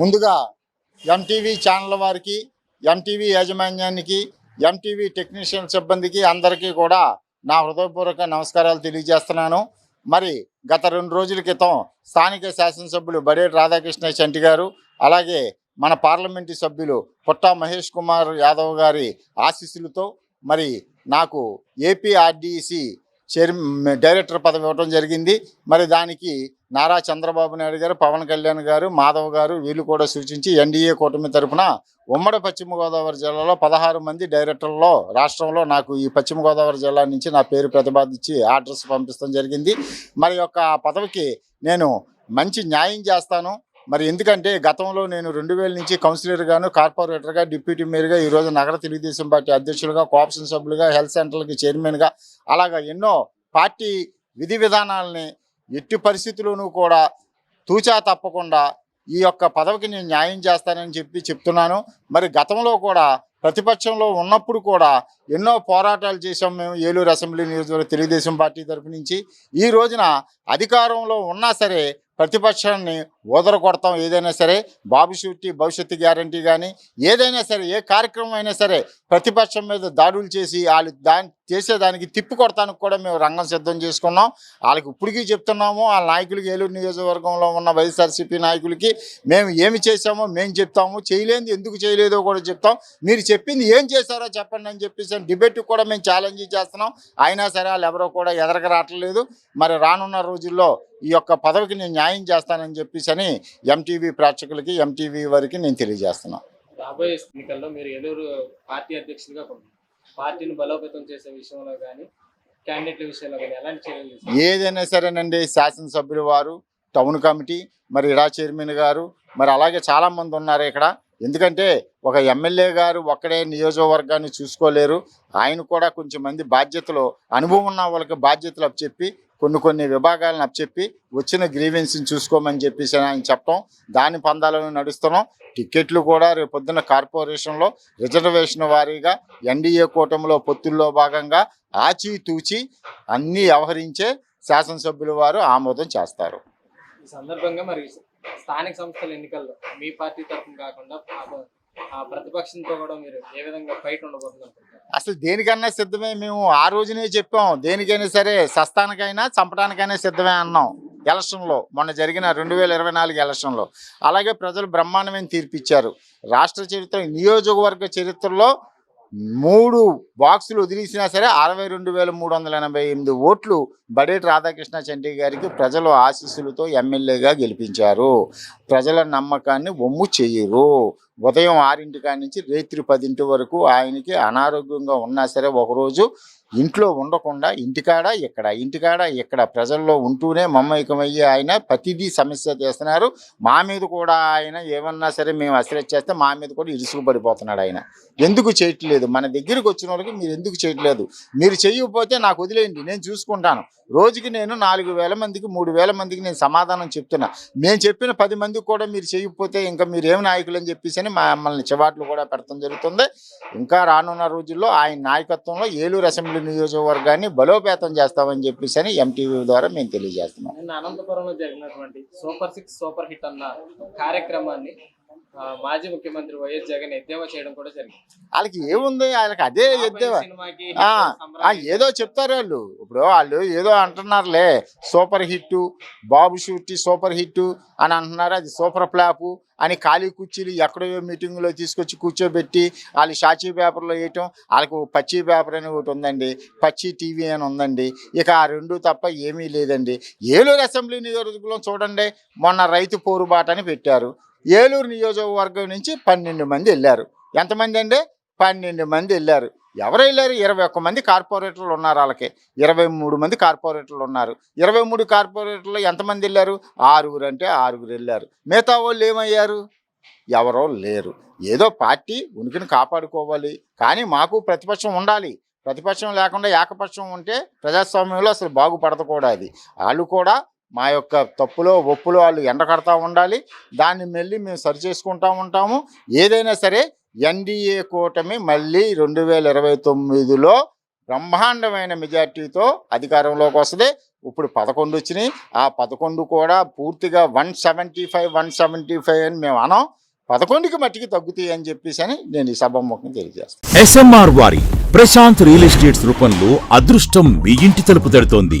ముందుగా MTV channel వారికి MTV యాజమాన్యానికి ఎంటీవీ టెక్నీషియన్ సిబ్బందికి అందరికీ కూడా నా హృదయపూర్వక నమస్కారాలు తెలియజేస్తున్నాను. మరి గత రెండు రోజుల క్రితం స్థానిక శాసనసభ్యులు బడేటి రాధాకృష్ణ చంటి గారు అలాగే మన పార్లమెంటు సభ్యులు పుట్టా మహేష్ కుమార్ యాదవ్ గారి ఆశీస్సులతో మరి నాకు ఏపీఆర్డీసీ చైర్ డైరెక్టర్ పదవి ఇవ్వడం జరిగింది. మరి దానికి నారా చంద్రబాబు నాయుడు గారు పవన్ కళ్యాణ్ గారు మాధవ్ గారు వీళ్ళు కూడా సూచించి ఎన్డీఏ కూటమి తరఫున ఉమ్మడి పశ్చిమ గోదావరి జిల్లాలో పదహారు మంది డైరెక్టర్లో రాష్ట్రంలో నాకు ఈ పశ్చిమ గోదావరి జిల్లా నుంచి నా పేరు ప్రతిపాదించి ఆర్డర్స్ పంపిస్తాం జరిగింది. మరి యొక్క పదవికి నేను మంచి న్యాయం చేస్తాను. మరి ఎందుకంటే గతంలో నేను రెండు వేల నుంచి కౌన్సిలర్గాను కార్పొరేటర్గా డిప్యూటీ మేయర్గా ఈరోజు నగర తెలుగుదేశం పార్టీ అధ్యక్షులుగా కోఆప్షన్ సభ్యులుగా హెల్త్ సెంటర్లకి చైర్మన్గా అలాగా ఎన్నో పార్టీ విధి విధానాలని ఎట్టి పరిస్థితుల్లోనూ కూడా తూచా తప్పకుండా ఈ యొక్క పదవికి నేను న్యాయం చేస్తానని చెప్పి చెప్తున్నాను. మరి గతంలో కూడా ప్రతిపక్షంలో ఉన్నప్పుడు కూడా ఎన్నో పోరాటాలు చేశాం మేము ఏలూరు అసెంబ్లీ నియోజకవర్గ తెలుగుదేశం పార్టీ తరపు నుంచి. ఈ రోజున అధికారంలో ఉన్నా సరే ప్రతిపక్షాన్ని ఓదరగొడతాం ఏదైనా సరే. బాబు షూరిటీ భవిష్యత్తు గ్యారంటీ కానీ ఏదైనా సరే ఏ కార్యక్రమం అయినా సరే ప్రతిపక్షం మీద దాడులు చేసి వాళ్ళు దాని చేసేదానికి తిప్పి కొడతానికి కూడా మేము రంగం సిద్ధం చేసుకున్నాం. వాళ్ళకి ఇప్పటికీ చెప్తున్నాము ఆ నాయకులకి ఏలూరు నియోజకవర్గంలో ఉన్న వైఎస్ఆర్సీపీ నాయకులకి మేము ఏమి చేసామో మేము చెప్తాము. చేయలేదు ఎందుకు చేయలేదో కూడా చెప్తాం. మీరు చెప్పింది ఏం చేశారో చెప్పండి అని చెప్పేసి డిబేట్ కూడా మేము ఛాలెంజ్ చేస్తున్నాం. అయినా సరే వాళ్ళు ఎవరో కూడా ఎదరక రావట్లేదు. మరి రానున్న రోజుల్లో ఈ యొక్క పదవికి నేను న్యాయం చేస్తానని చెప్పేసి అని ఎంటీవీ ప్రేక్షకులకి ఎంటీవీ వారికి నేను తెలియజేస్తున్నాను రాబోయే ఎన్నికల్లో మీరు ఏలూరు పార్టీ అధ్యక్షులుగా పార్టీని బలోపేతం చేసే విషయంలో కానీ క్యాండిడేట్ల విషయంలో కానీ ఎలాంటి చర్యలు? ఏదైనా సరేనండి శాసనసభ్యులు వారు టౌన్ కమిటీ మరి ఇడా చైర్మన్ గారు మరి అలాగే చాలామంది ఉన్నారు ఇక్కడ. ఎందుకంటే ఒక ఎమ్మెల్యే గారు ఒక్కడే నియోజకవర్గాన్ని చూసుకోలేరు. ఆయన కూడా కొంచెం మంది బాధ్యతలు అనుభవం ఉన్న వాళ్ళకి బాధ్యతలు అప్పచెప్పి కొన్ని కొన్ని విభాగాలను అప్పచెప్పి వచ్చిన గ్రీవెన్స్ని చూసుకోమని చెప్పేసి ఆయన చెప్పడం దాని పందాలను నడుస్తున్నాం. టికెట్లు కూడా రేపు పొద్దున్న కార్పొరేషన్లో రిజర్వేషన్ వారీగా ఎన్డీఏ కూటమిలో పొత్తుల్లో భాగంగా ఆచితూచి అన్నీ వ్యవహరించే శాసనసభ్యుల వారు ఆమోదం చేస్తారు. ఈ సందర్భంగా మరి స్థానిక సంస్థల ఎన్నికల్లో మీ పార్టీ తరఫున కాకుండా ఆ- ప్రతిపక్షంతో కూడా మీరు ఏ విధంగా ఫైట్ ఉండబోతున్నారు అసలు దేనికన్నా సిద్ధమే మేము ఆ రోజునే చెప్పాం. దేనికైనా సరే సస్తానికైనా చంపడానికైనా సిద్ధమే అన్నాం. ఎలక్షన్లో మొన్న జరిగిన రెండు వేల ఇరవై నాలుగు ఎలక్షన్లో. అలాగే ప్రజలు బ్రహ్మాండమైన తీర్పిచ్చారు. రాష్ట్ర చరిత్ర నియోజకవర్గ చరిత్రలో మూడు బాక్సులు వదిలేసినా సరే అరవై రెండు వేల మూడు వందల ఎనభై ఎనిమిది ఓట్లు బడేటి రాధాకృష్ణ చంటి గారికి ప్రజలు ఆశీస్సులతో ఎమ్మెల్యేగా గెలిపించారు. ప్రజల నమ్మకాన్ని ఒమ్ము చేయరు. ఉదయం ఆరింటి కాడి నుంచి రేత్రి పదింటి వరకు ఆయనకి అనారోగ్యంగా ఉన్నా సరే ఒకరోజు ఇంట్లో ఉండకుండా ఇంటికాడ ఇక్కడ ఇంటికాడ ఇక్కడ ప్రజల్లో ఉంటూనే మమ్మకమయ్యి ఆయన ప్రతిదీ సమస్య చేస్తున్నారు. మా మీద కూడా ఆయన ఏమన్నా సరే మేము అశ్రద్ధ చేస్తే మా మీద కూడా ఇరుసుకు పడిపోతున్నాడు ఆయన. ఎందుకు చేయట్లేదు? మన దగ్గరికి వచ్చిన వాళ్ళకి మీరు ఎందుకు చేయట్లేదు? మీరు చేయకపోతే నాకు వదిలేయండి నేను చూసుకుంటాను. రోజుకి నేను నాలుగు వేల మందికి మూడు వేల మందికి నేను సమాధానం చెప్తున్నా. నేను చెప్పిన పది మందికి కూడా మీరు చేయకపోతే ఇంకా మీరు ఏమి నాయకులు అని చెప్పేసి అని మమ్మల్ని చివాట్లు కూడా పెడతాం జరుగుతుంది. ఇంకా రానున్న రోజుల్లో ఆయన నాయకత్వంలో ఏలూరు అసెంబ్లీ నియోజకవర్గాన్ని బలోపేతం చేస్తామని చెప్పేసి అని ఎంటీవీ ద్వారా మేము తెలియజేస్తున్నాం. అనంతపురంలో జరిగినటువంటి సూపర్ సిక్స్ సూపర్ హిట్ అన్న కార్యక్రమాన్ని మాజీ ముఖ్యమంత్రి వైఎస్ జగన్ ఎద్దేవా చేయడం కూడా జరిగింది. వాళ్ళకి ఏముంది? వాళ్ళకి అదే ఎద్దేవా ఏదో చెప్తారు వాళ్ళు. ఇప్పుడు వాళ్ళు ఏదో అంటున్నారులే సూపర్ హిట్ బాబు షూటి సూపర్ హిట్ అని అంటున్నారు అది సూపర్ ఫ్లాప్ అని ఖాళీ కుర్చీలు ఎక్కడో మీటింగ్లో తీసుకొచ్చి కూర్చోబెట్టి వాళ్ళు షాచీ పేపర్లో వేయటం వాళ్ళకు పచ్చి పేపర్ అని ఒకటి ఉందండి పచ్చి టీవీ అని ఉందండి. ఇక ఆ రెండు తప్ప ఏమీ లేదండి. ఏలూరు అసెంబ్లీ నియోజకవర్గంలో చూడండి మొన్న రైతు పోరుబాట అని పెట్టారు. ఏలూరు నియోజకవర్గం నుంచి పన్నెండు మంది వెళ్ళారు. ఎంతమంది అండి? పన్నెండు మంది వెళ్ళారు. ఎవరు వెళ్ళారు? ఇరవై ఒక్క మంది కార్పొరేటర్లు ఉన్నారు వాళ్ళకి. ఇరవై మూడు మంది కార్పొరేటర్లు ఉన్నారు. ఇరవై మూడు కార్పొరేటర్లు ఎంతమంది వెళ్ళారు? ఆరుగురు అంటే ఆరుగురు వెళ్ళారు. మిగతా వాళ్ళు ఏమయ్యారు? ఎవరో లేరు. ఏదో పార్టీ ఉనికిని కాపాడుకోవాలి. కానీ మాకు ప్రతిపక్షం ఉండాలి. ప్రతిపక్షం లేకుండా ఏకపక్షం ఉంటే ప్రజాస్వామ్యంలో అసలు బాగుపడదు కూడా అది. వాళ్ళు కూడా మా యొక్క తప్పులో ఒప్పులో వాళ్ళు ఎండకడతా ఉండాలి. దాన్ని మళ్ళీ మేము సరి చేసుకుంటా ఉంటాము. ఏదైనా సరే ఎన్డీఏ కూటమి మళ్ళీ రెండు వేల ఇరవై తొమ్మిదిలో బ్రహ్మాండమైన మెజార్టీతో అధికారంలోకి వస్తుంది. ఇప్పుడు పదకొండు వచ్చినాయి. ఆ పదకొండు కూడా పూర్తిగా one seventy five one seventy five అని మేము అనం. పదకొండుకి మట్టికి తగ్గుతాయి అని చెప్పేసి అని నేను ఈ సభాముఖం తెలియజేస్తాను. ఎస్ఎంఆర్ వారి ప్రశాంత్ రియల్ ఎస్టేట్స్ రూపంలో అదృష్టం మీ ఇంటి తలుపు తడుతోంది.